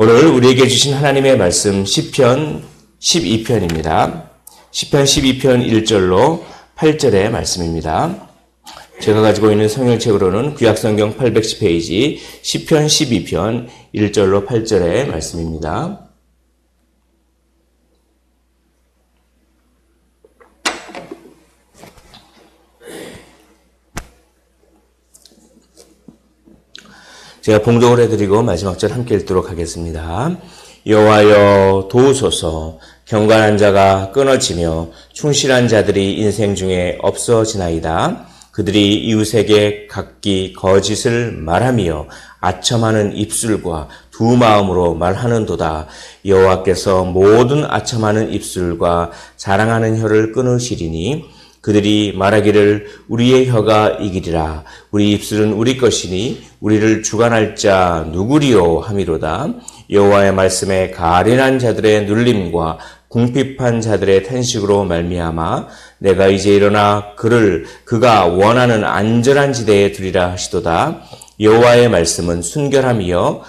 오늘 우리에게 주신 하나님의 말씀 10편 12편입니다. 10편 12편 1절로 8절의 말씀입니다. 제가 가지고 있는 성경책으로는 구약성경 810페이지 10편 12편 1절로 8절의 말씀입니다. 제가 봉독을 해드리고 마지막 절 함께 읽도록 하겠습니다. 여호와여 도우소서 경건한 자가 끊어지며 충실한 자들이 인생 중에 없어지나이다. 그들이 이웃에게 각기 거짓을 말하며 아첨하는 입술과 두 마음으로 말하는도다. 여호와께서 모든 아첨하는 입술과 자랑하는 혀를 끊으시리니 그들이 말하기를 우리의 혀가 이기리라. 우리 입술은 우리 것이니 우리를 주관할 자 누구리요 함이로다. 여호와의 말씀에 가련한 자들의 눌림과 궁핍한 자들의 탄식으로 말미암아 내가 이제 일어나 그를 그가 원하는 안전한 지대에 두리라 하시도다. 여호와의 말씀은 순결함이요.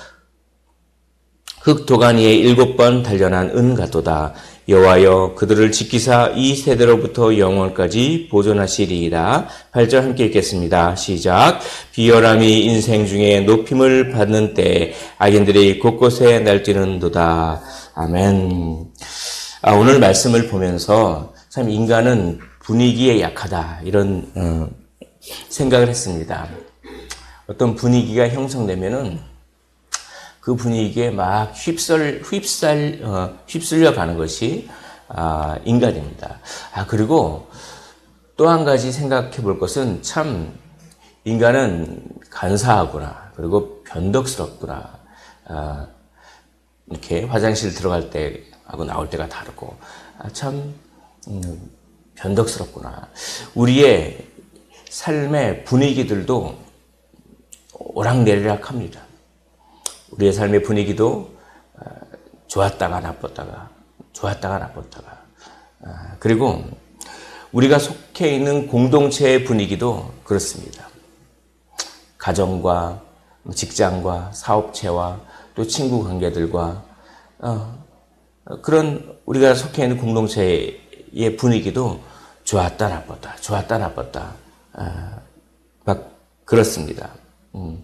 흙 도가니에 일곱 번 단련한 은 같도다. 여호와여 그들을 지키사 이 세대로부터 영원까지 보존하시리이다. 8절 함께 읽겠습니다. 시작. 비열함이 인생 중에 높임을 받는 때 악인들이 곳곳에 날뛰는도다. 아멘. 아, 오늘 말씀을 보면서 참 인간은 분위기에 약하다 이런 어, 생각을 했습니다. 어떤 분위기가 형성되면은 그 분위기에 막 휩쓸, 휩쓸, 어, 휩쓸려 가는 것이, 아, 인간입니다. 아, 그리고 또 한 가지 생각해 볼 것은 참, 인간은 간사하구나. 그리고 변덕스럽구나. 아, 이렇게 화장실 들어갈 때 하고 나올 때가 다르고, 아, 참, 음, 변덕스럽구나. 우리의 삶의 분위기들도 오락내리락 합니다. 우리의 삶의 분위기도 어, 좋았다가 나빴다가 좋았다가 나빴다가 아, 그리고 우리가 속해 있는 공동체의 분위기도 그렇습니다. 가정과 직장과 사업체와 또 친구 관계들과 어, 그런 우리가 속해 있는 공동체의 분위기도 좋았다 나빴다 좋았다 나빴다 아, 막 그렇습니다. 음.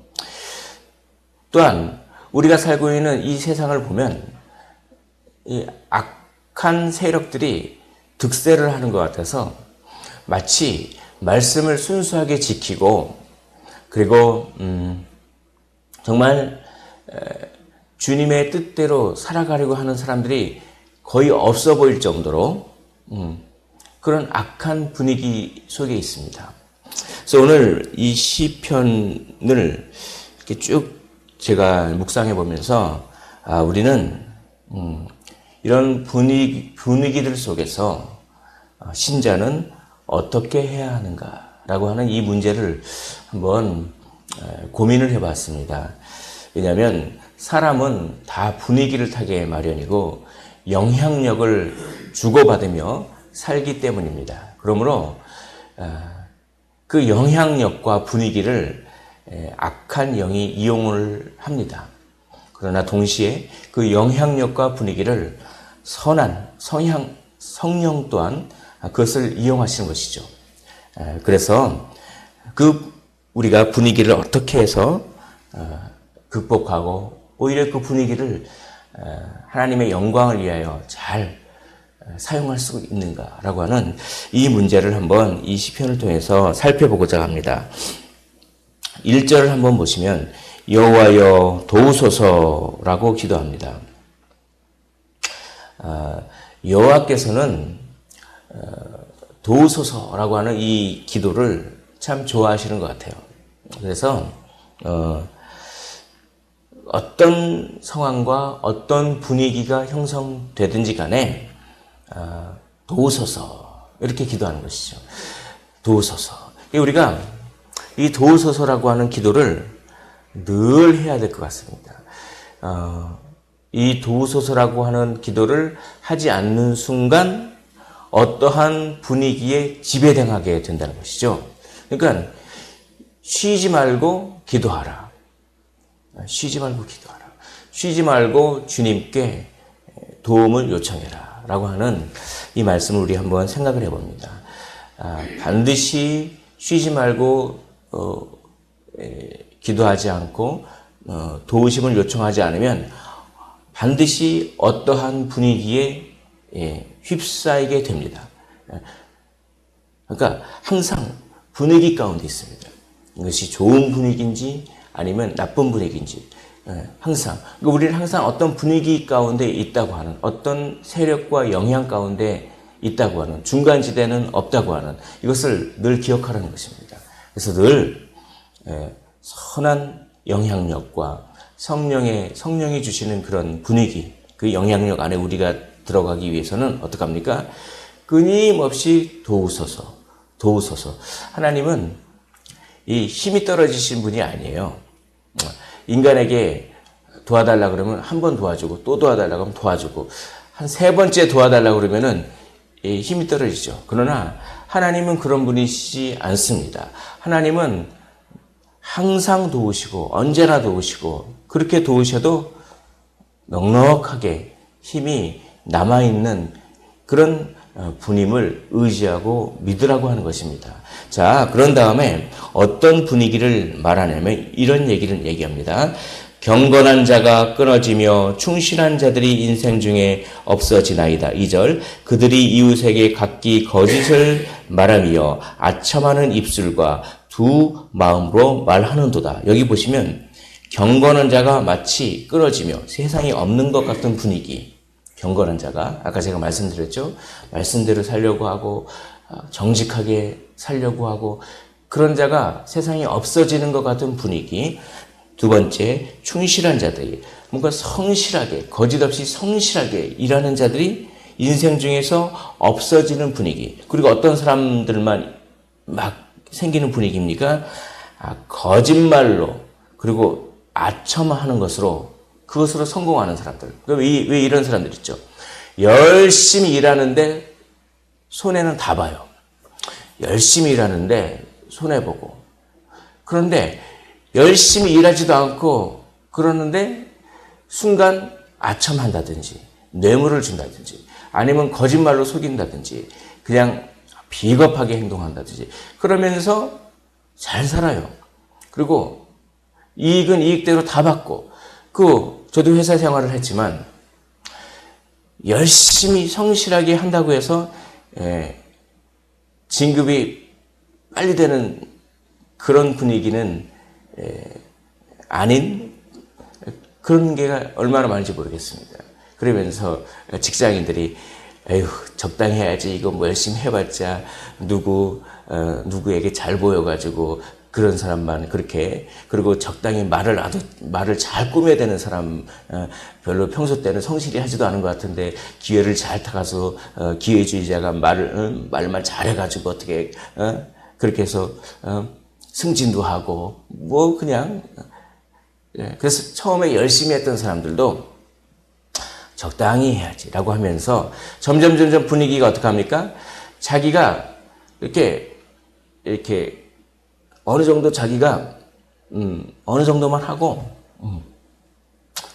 또한 우리가 살고 있는 이 세상을 보면 이 악한 세력들이 득세를 하는 것 같아서 마치 말씀을 순수하게 지키고 그리고 음 정말 주님의 뜻대로 살아가려고 하는 사람들이 거의 없어 보일 정도로 음 그런 악한 분위기 속에 있습니다. 그래서 오늘 이 시편을 이렇게 쭉 제가 묵상해 보면서 아, 우리는 음, 이런 분위기, 분위기들 속에서 어, 신자는 어떻게 해야 하는가라고 하는 이 문제를 한번 고민을 해봤습니다. 왜냐하면 사람은 다 분위기를 타게 마련이고 영향력을 주고받으며 살기 때문입니다. 그러므로 그 영향력과 분위기를 악한 영이 이용을 합니다. 그러나 동시에 그 영향력과 분위기를 선한 성향, 성령 또한 그것을 이용하시는 것이죠. 그래서 그 우리가 분위기를 어떻게 해서 어, 극복하고 오히려 그 분위기를 하나님의 영광을 위하여 잘 사용할 수 있는가라고 하는 이 문제를 한번 이 시편을 통해서 살펴보고자 합니다. 1절을 한번 보시면 여호와여 도우소서라고 기도합니다. 아, 여호와께서는 어, 도우소서라고 하는 이 기도를 참 좋아하시는 것 같아요. 그래서 어, 떤 상황과 어떤 분위기가 형성되든지 간에 어, 도우소서 이렇게 기도하는 것이죠. 도우소서. 우리가 이 도우소서라고 하는 기도를 늘 해야 될 것 같습니다. 어, 이 도우소서라고 하는 기도를 하지 않는 순간 어떠한 분위기에 지배당하게 된다는 것이죠. 그러니까 쉬지 말고 기도하라. 쉬지 말고 기도하라. 쉬지 말고 주님께 도움을 요청해라. 라고 하는 이 말씀을 우리 한번 생각을 해봅니다. 아, 반드시 쉬지 말고, 어, 에, 기도하지 않고, 어, 도우심을 요청하지 않으면 반드시 어떠한 분위기에 예, 휩싸이게 됩니다. 그러니까 항상 분위기 가운데 있습니다. 이것이 좋은 분위기인지 아니면 나쁜 분위기인지 예, 항상 그러니까 우리는 항상 어떤 분위기 가운데 있다고 하는 어떤 세력과 영향 가운데 있다고 하는 중간 지대는 없다고 하는 이것을 늘 기억하라는 것입니다. 그래서 늘 예, 선한 영향력과 성령의 성령이 주시는 그런 분위기 그 영향력 안에 우리가 들어가기 위해서는 어떡합니까? 끊임없이 도우소서 도우소서 하나님은 이 힘이 떨어지신 분이 아니에요. 인간에게 도와달라 그러면 한 번 도와주고 또 도와달라 그러면 도와주고 한 세 번째 도와달라 그러면은 이 힘이 떨어지죠. 그러나 하나님은 그런 분이시지 않습니다. 하나님은 항상 도우시고 언제나 도우시고 그렇게 도우셔도 넉넉하게 힘이 남아 있는 그런 어, 분임을 의지하고 믿으라고 하는 것입니다. 자, 그런 다음에 어떤 분위기를 말하냐면 이런 얘기를 얘기합니다. 경건한 자가 끊어지며 충실한 자들이 인생 중에 없어지나이다. 2절 그들이 이웃에게 각기 거짓을 말하며 아첨하는 입술과 두 마음으로 말하는도다. 여기 보시면 경건한 자가 마치 끊어지며 세상에 없는 것 같은 분위기. 경건한 자가 아까 제가 말씀드렸죠. 말씀대로 살려고 하고 어, 정직하게 살려고 하고 그런 자가 세상에 없어지는 것 같은 분위기. 두 번째 충실한 자들이 뭔가 성실하게 거짓 없이 성실하게 일하는 자들이 인생 중에서 없어지는 분위기. 그리고 어떤 사람들만 막 생기는 분위기입니까? 아, 거짓말로 그리고 아첨하는 것으로 그것으로 성공하는 사람들. 왜, 왜 이런 사람들 있죠? 열심히 일하는데 손해는 다 봐요. 열심히 일하는데 손해보고. 그런데 열심히 일하지도 않고 그러는데 순간 아첨한다든지 뇌물을 준다든지 아니면 거짓말로 속인다든지 그냥 비겁하게 행동한다든지 그러면서 잘 살아요. 그리고 이익은 이익대로 다 받고 그 저도 회사 생활을 했지만 열심히 성실하게 한다고 해서 예, 진급이 빨리 되는 그런 분위기는 예, 아닌 그런 게가 얼마나 많은지 모르겠습니다. 그러면서 직장인들이 에휴 적당히 해야지 이거 뭐 열심히 해봤자 누구 어, 누구에게 잘 보여가지고 그런 사람만 그렇게 그리고 적당히 말을 아주 말을 잘 꾸며야 되는 사람 어, 별로 평소 때는 성실히 하지도 않은 것 같은데 기회를 잘 타가서 어, 기회주의자가 말을 어, 말만 잘해가지고 어떻게 어, 그렇게 해서 어, 승진도 하고 뭐 그냥 예, 그래서 처음에 열심히 했던 사람들도 적당히 해야지라고 하면서 점점 점점 분위기가 어떻게 합니까? 자기가 이렇게 이렇게 어느 정도 자기가 음, 어느 정도만 하고 음,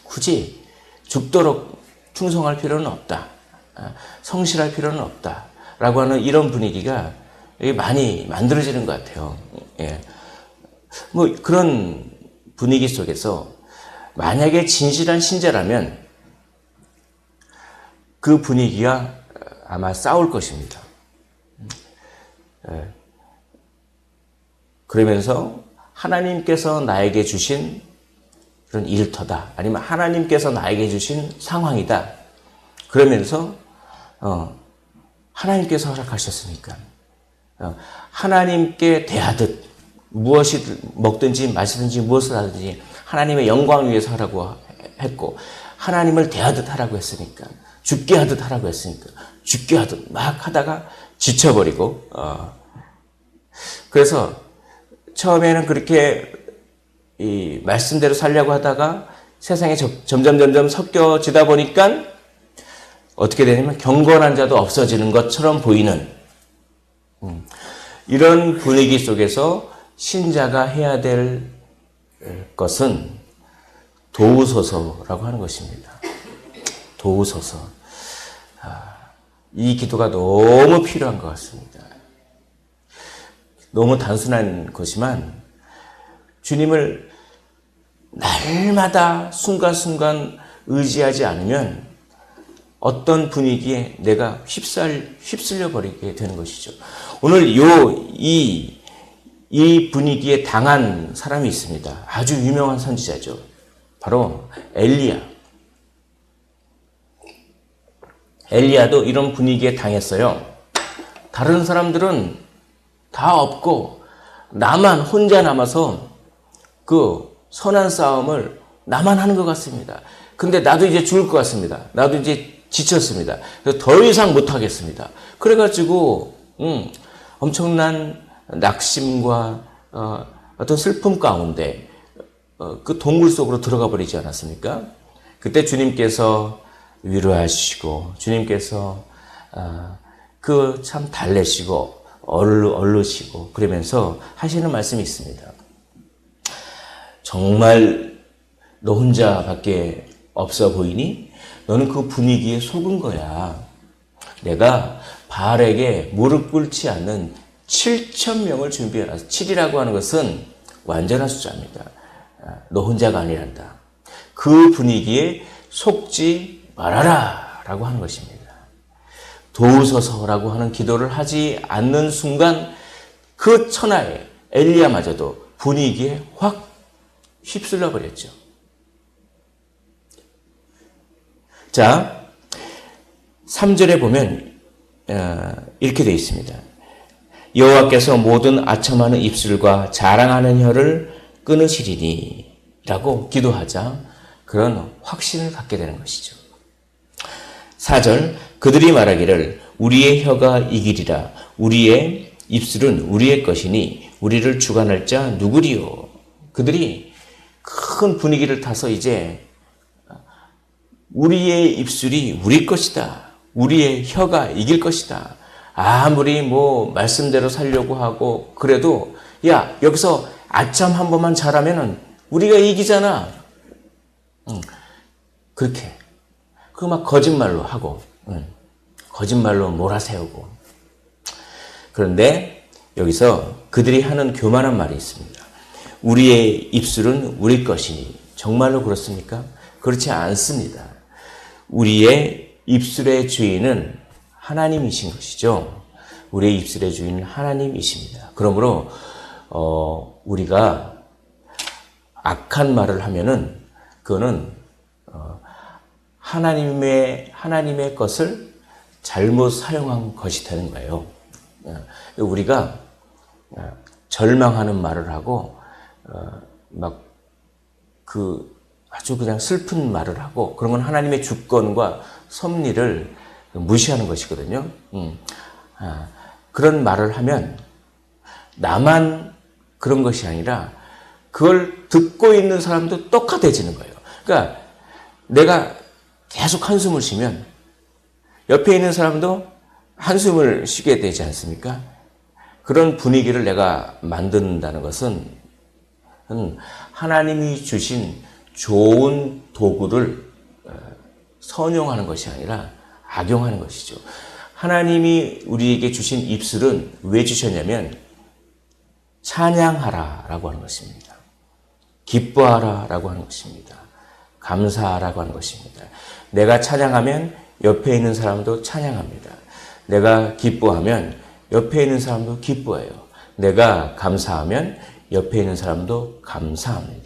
굳이 죽도록 충성할 필요는 없다. 아, 성실할 필요는 없다라고 하는 이런 분위기가 많이 만들어지는 것 같아요. 예. 뭐 그런 분위기 속에서 만약에 진실한 신자라면 그 분위기가 아마 싸울 것입니다. 예. 그러면서 하나님께서 나에게 주신 그런 일터다. 아니면 하나님께서 나에게 주신 상황이다. 그러면서 어, 하나님께서 허락하셨으니까 어, 하나님께 대하듯 무엇이 먹든지 마시든지 무엇을 하든지 하나님의 영광을 위해서 하라고 했고 하나님을 대하듯 하라고 했으니까 죽게 하듯 하라고 했으니까 죽게 하듯 막 하다가 지쳐버리고 어. 그래서 처음에는 그렇게 이 말씀대로 살려고 하다가 세상에 점점 점점 섞여지다 보니까 어떻게 되냐면 경건한 자도 없어지는 것처럼 보이는 음, 이런 분위기 속에서 신자가 해야 될 것은 도우소서라고 하는 것입니다. 도우소서. 아, 이 기도가 너무 필요한 것 같습니다. 너무 단순한 것이지만 주님을 날마다 순간순간 의지하지 않으면 어떤 분위기에 내가 휩쓸, 휩쓸려 버리게 되는 것이죠. 오늘 요, 이, 이 분위기에 당한 사람이 있습니다. 아주 유명한 선지자죠. 바로 엘리야. 엘리야도 이런 분위기에 당했어요. 다른 사람들은 다 없고 나만 혼자 남아서 그 선한 싸움을 나만 하는 것 같습니다. 근데 나도 이제 죽을 것 같습니다. 나도 이제 지쳤습니다. 그래서 더 이상 못 하겠습니다. 그래가지고 음, 엄청난 낙심과 어, 어떤 슬픔 가운데 어, 그 동굴 속으로 들어가 버리지 않았습니까? 그때 주님께서 위로하시고 주님께서 어, 그참 달래시고 얼르 얼르시고 그러면서 하시는 말씀이 있습니다. 정말 너 혼자밖에 없어 보이니? 너는 그 분위기에 속은 거야. 내가 바알에게 무릎 꿇지 않는 7천 명을 준비해놨어. 7이라고 하는 것은 완전한 숫자입니다. 아, 너 혼자가 아니란다. 그 분위기에 속지 말아라. 라고 하는 것입니다. 도우소서라고 하는 기도를 하지 않는 순간 그 천하에 엘리야마저도 분위기에 확 휩쓸려 버렸죠. 자, 3절에 보면 어, 이렇게 되어 있습니다. 여호와께서 모든 아첨하는 입술과 자랑하는 혀를 끊으시리니 라고 기도하자 그런 확신을 갖게 되는 것이죠. 4절 그들이 말하기를 우리의 혀가 이기리라 우리의 입술은 우리의 것이니 우리를 주관할 자 누구리요 그들이 큰 분위기를 타서 이제 우리의 입술이 우리 것이다. 우리의 혀가 이길 것이다. 아무리 뭐 말씀대로 살려고 하고 그래도 야 여기서 아참 한 번만 잘하면은 우리가 이기잖아. 응. 그렇게 그 막 거짓말로 하고 응. 거짓말로 몰아세우고 그런데 여기서 그들이 하는 교만한 말이 있습니다. 우리의 입술은 우리 것이니 정말로 그렇습니까? 그렇지 않습니다. 우리의 입술의 주인은 하나님이신 것이죠. 우리의 입술의 주인은 하나님이십니다. 그러므로 어, 우리가 악한 말을 하면은 그거는 어, 하나님의 하나님의 것을 잘못 사용한 것이 되는 거예요. 어, 우리가 어, 절망하는 말을 하고 어, 막그 아주 그냥 슬픈 말을 하고 그런 건 하나님의 주권과 섭리를 무시하는 것이거든요. 음. 아, 그런 말을 하면 나만 그런 것이 아니라 그걸 듣고 있는 사람도 똑같아지는 거예요. 그러니까 내가 계속 한숨을 쉬면 옆에 있는 사람도 한숨을 쉬게 되지 않습니까? 그런 분위기를 내가 만든다는 것은 하나님이 주신 좋은 도구를 어, 선용하는 것이 아니라 악용하는 것이죠. 하나님이 우리에게 주신 입술은 왜 주셨냐면 찬양하라라고 하는 것입니다. 기뻐하라라고 하는 것입니다. 감사하라고 하는 것입니다. 내가 찬양하면 옆에 있는 사람도 찬양합니다. 내가 기뻐하면 옆에 있는 사람도 기뻐해요. 내가 감사하면 옆에 있는 사람도 감사합니다.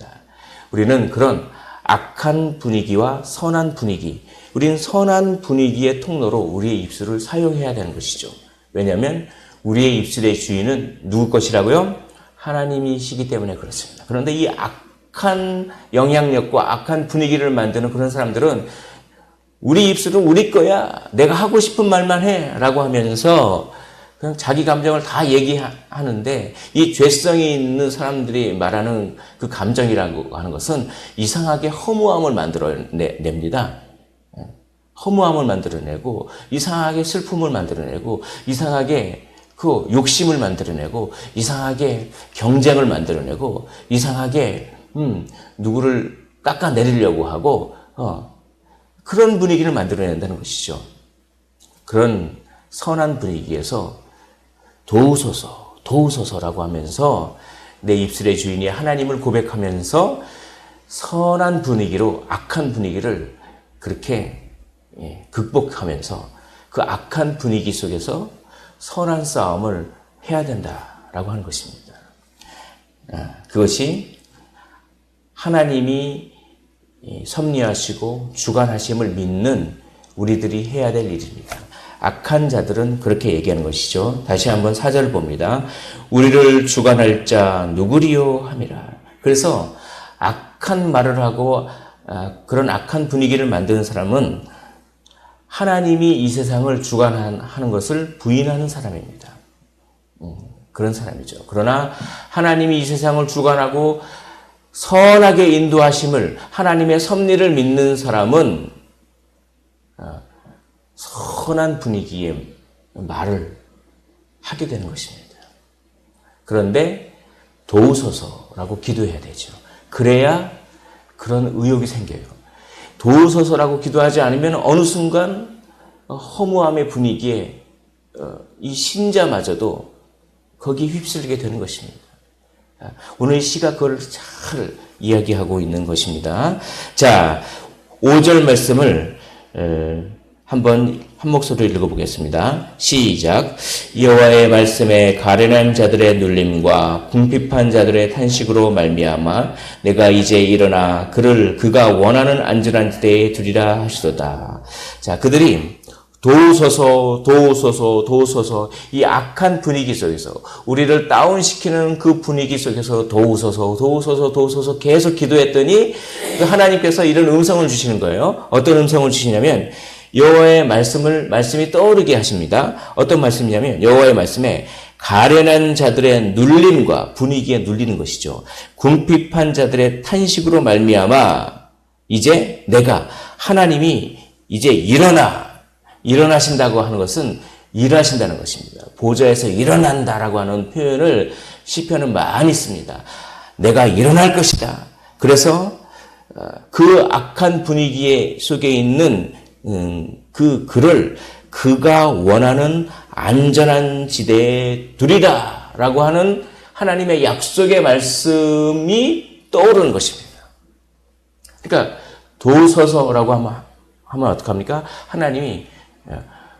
우리는 그런 악한 분위기와 선한 분위기, 우리는 선한 분위기의 통로로 우리의 입술을 사용해야 되는 것이죠. 왜냐하면 우리의 입술의 주인은 누구 것이라고요? 하나님이시기 때문에 그렇습니다. 그런데 이 악한 영향력과 악한 분위기를 만드는 그런 사람들은 우리 입술은 우리 거야. 내가 하고 싶은 말만 해. 라고 하면서 그냥 자기 감정을 다 얘기하는데 이 죄성이 있는 사람들이 말하는 그 감정이라고 하는 것은 이상하게 허무함을 만들어냅니다. 예. 허무함을 만들어내고 이상하게 슬픔을 만들어내고 이상하게 그 욕심을 만들어내고 이상하게 경쟁을 만들어내고 이상하게 음 누구를 깎아내리려고 하고 어, 그런 분위기를 만들어낸다는 것이죠. 그런 선한 분위기에서 도우소서, 도우소서라고 하면서 내 입술의 주인이 하나님을 고백하면서 선한 분위기로 악한 분위기를 그렇게 예, 극복하면서 그 악한 분위기 속에서 선한 싸움을 해야 된다라고 하는 것입니다. 아, 그것이 하나님이 섭리하시고 주관하심을 믿는 우리들이 해야 될 일입니다. 악한 자들은 그렇게 얘기하는 것이죠. 다시 한번 사절 봅니다. 우리를 주관할 자 누구리요 함이라. 그래서 악한 말을 하고 아, 그런 악한 분위기를 만드는 사람은 하나님이 이 세상을 주관하는 것을 부인하는 사람입니다. 음, 그런 사람이죠. 그러나 하나님이 이 세상을 주관하고 선하게 인도하심을 하나님의 섭리를 믿는 사람은 아, 선한 분위기의 말을 하게 되는 것입니다. 그런데 도우소서라고 기도해야 되죠. 그래야 그런 의욕이 생겨요. 도우소서라고 기도하지 않으면 어느 순간 허무함의 분위기에 어, 이 신자마저도 거기 휩쓸리게 되는 것입니다. 아, 오늘 시가 그걸 잘 이야기하고 있는 것입니다. 자, 5절 말씀을 한번 한 목소리로 읽어보겠습니다. 시작. 여호와의 말씀에 가련한 자들의 눌림과 궁핍한 자들의 탄식으로 말미암아 내가 이제 일어나 그를 그가 원하는 안전한 데에 두리라 하시도다. 자, 그들이 도우소서, 도우소서, 도우소서, 이 악한 분위기 속에서, 우리를 다운시키는 그 분위기 속에서 도우소서, 도우소서, 도우소서 계속 기도했더니 그 하나님께서 이런 음성을 주시는 거예요. 어떤 음성을 주시냐면, 여호와의 말씀을 말씀이 떠오르게 하십니다. 어떤 말씀이냐면 여호와의 말씀에 가련한 자들의 눌림과 분위기에 눌리는 것이죠. 궁핍한 자들의 탄식으로 말미암아 이제 내가 하나님이 이제 일어나 일어나신다고 하는 것은 일하신다는 것입니다. 보좌에서 일어난다라고 하는 표현을 시편은 많이 씁니다. 내가 일어날 것이다. 그래서 어, 그 악한 분위기 속에 있는 음, 그 글을 그가 원하는 안전한 지대에 두리라 라고 하는 하나님의 약속의 말씀이 떠오르는 것입니다. 그러니까 도서서라고 하면, 하면 어떡합니까? 하나님이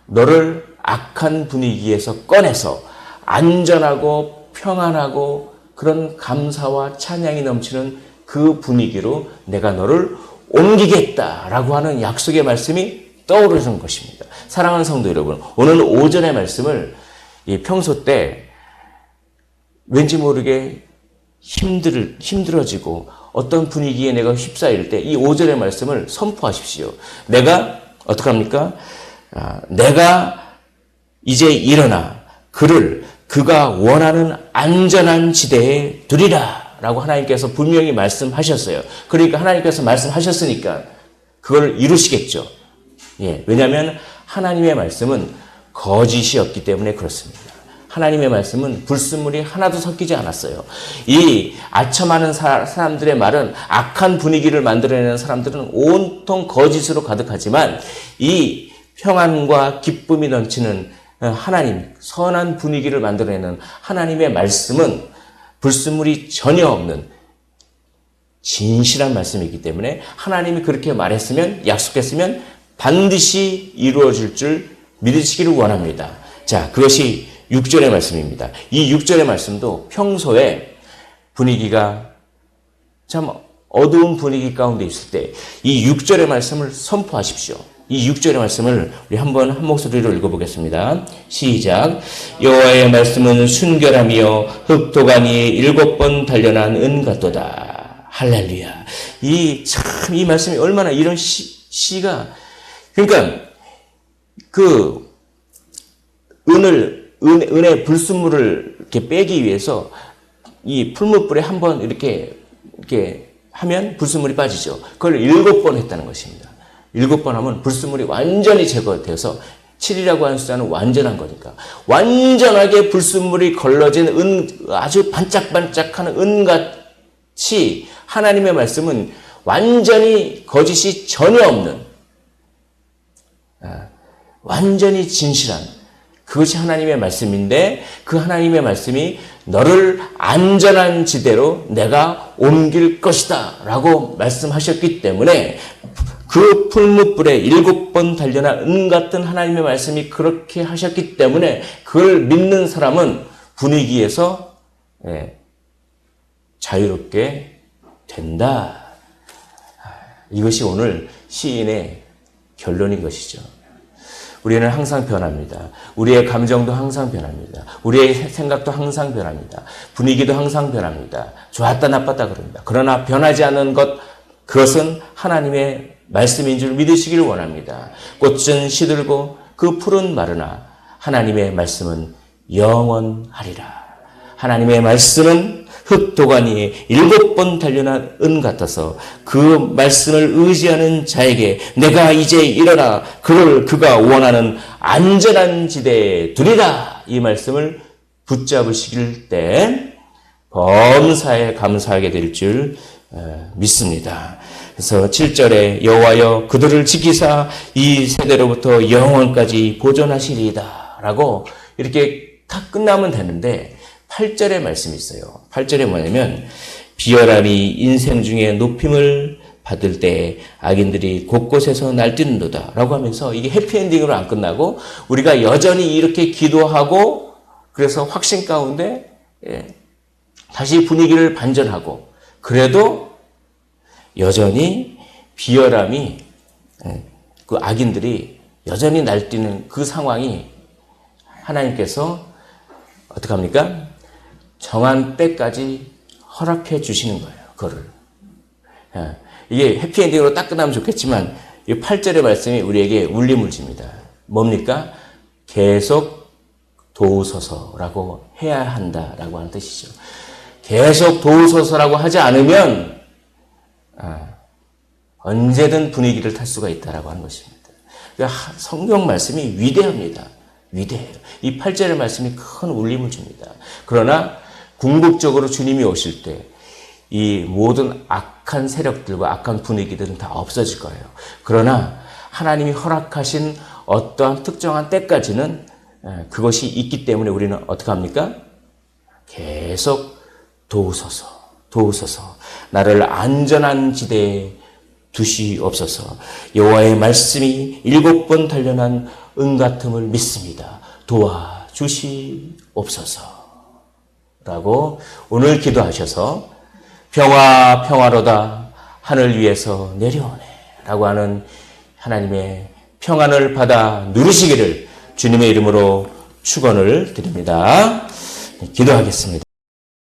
너를 악한 분위기에서 꺼내서 안전하고 평안하고 그런 감사와 찬양이 넘치는 그 분위기로 내가 너를 옮기겠다라고 하는 약속의 말씀이 떠오르는 것입니다. 사랑하는 성도 여러분, 오늘 오전의 말씀을 평소 때 왠지 모르게 힘들, 힘들어지고 어떤 분위기에 내가 휩싸일 때 이 오전의 말씀을 선포하십시오. 내가, 어떡합니까? 아, 내가 이제 일어나 그를 그가 원하는 안전한 지대에 두리라. 라고 하나님께서 분명히 말씀하셨어요. 그러니까 하나님께서 말씀하셨으니까 그걸 이루시겠죠. 예, 왜냐하면 하나님의 말씀은 거짓이 없기 때문에 그렇습니다. 하나님의 말씀은 불순물이 하나도 섞이지 않았어요. 이 아첨하는 사 람들의 말은 악한 분위기를 만들어내는 사람들은 온통 거짓으로 가득하지만 이 평안과 기쁨이 넘치는 하나님, 선한 분위기를 만들어내는 하나님의 말씀은 불순물이 전혀 없는 진실한 말씀이기 때문에 하나님이 그렇게 말했으면 약속했으면 반드시 이루어질 줄 믿으시기를 원합니다. 자, 그것이 6절의 말씀입니다. 이 6절의 말씀도 평소에 분위기가 참 어두운 분위기 가운데 있을 때 이 6절의 말씀을 선포하십시오. 이 6절의 말씀을 우리 한번 한 목소리로 읽어보겠습니다. 시작. 여호와의 말씀은 순결하며 흑도가니에 일곱 번 단련한 은 같도다. 할렐루야. 이 참 이 말씀이 얼마나 이런 시, 시가 그러니까 그 은을 은, 은의 불순물을 이렇게 빼기 위해서 이 풀무불에 한번 이렇게 이렇게 하면 불순물이 빠지죠. 그걸 일곱 번 했다는 것입니다. 일곱 번 하면 불순물이 완전히 제거돼서 7이라고 하는 숫자는 완전한 거니까. 완전하게 불순물이 걸러진 은, 아주 반짝반짝하는 은같이 하나님의 말씀은 완전히 거짓이 전혀 없는 아, 완전히 진실한 그것이 하나님의 말씀인데 그 하나님의 말씀이 너를 안전한 지대로 내가 옮길 것이다 라고 말씀하셨기 때문에 그 풀무불에 일곱 번 달려나 은 같은 하나님의 말씀이 그렇게 하셨기 때문에 그걸 믿는 사람은 분위기에서 예, 자유롭게 된다. 이것이 오늘 시인의 결론인 것이죠. 우리는 항상 변합니다. 우리의 감정도 항상 변합니다. 우리의 생각도 항상 변합니다. 분위기도 항상 변합니다. 좋았다 나빴다 그럽니다. 그러나 변하지 않는 것, 그것은 하나님의 말씀인 줄 믿으시길 원합니다. 꽃은 시들고 그 풀은 마르나 하나님의 말씀은 영원하리라. 하나님의 말씀은 흙도가니에 일곱 번 달려난 은 같아서 그 말씀을 의지하는 자에게 내가 이제 일어나 그를 그가 원하는 안전한 지대에 두리라 이 말씀을 붙잡으시길 때 범사에 감사하게 될 줄 믿습니다. 그래서 7절에 여호와여 그들을 지키사 이 세대로부터 영원까지 보존하시리이다 라고 이렇게 다 끝나면 되는데 8절의 말씀이 있어요. 8절에 뭐냐면 비열함이 인생 중에 높임을 받을 때 악인들이 곳곳에서 날뛰는도다 라고 하면서 이게 해피엔딩으로 안 끝나고 우리가 여전히 이렇게 기도하고 그래서 확신 가운데 예, 다시 분위기를 반전하고 그래도 여전히 비열함이 예, 그 악인들이 여전히 날뛰는 그 상황이 하나님께서 어떻게 합니까? 정한 때까지 허락해 주시는 거예요. 그거를. 예, 이게 해피엔딩으로 딱 끝나면 좋겠지만 이 8절의 말씀이 우리에게 울림을 줍니다. 뭡니까? 계속 도우소서라고 해야 한다라고 하는 뜻이죠. 계속 도우소서라고 하지 않으면 아, 언제든 분위기를 탈 수가 있다라고 하는 것입니다. 그러니까 성경 말씀이 위대합니다. 위대해요. 이 8절의 말씀이 큰 울림을 줍니다. 그러나 궁극적으로 주님이 오실 때 이 모든 악한 세력들과 악한 분위기들은 다 없어질 거예요. 그러나 하나님이 허락하신 어떠한 특정한 때까지는 그것이 있기 때문에 우리는 어떻게 합니까? 계속 도우소서, 도우소서, 나를 안전한 지대에 두시옵소서. 여호와의 말씀이 일곱 번 단련한 은 같음을 믿습니다. 도와 주시옵소서. 라고 오늘 기도하셔서 평화 평화로다 하늘 위에서 내려오네 라고 하는 하나님의 평안을 받아 누리시기를 주님의 이름으로 축원을 드립니다. 기도하겠습니다.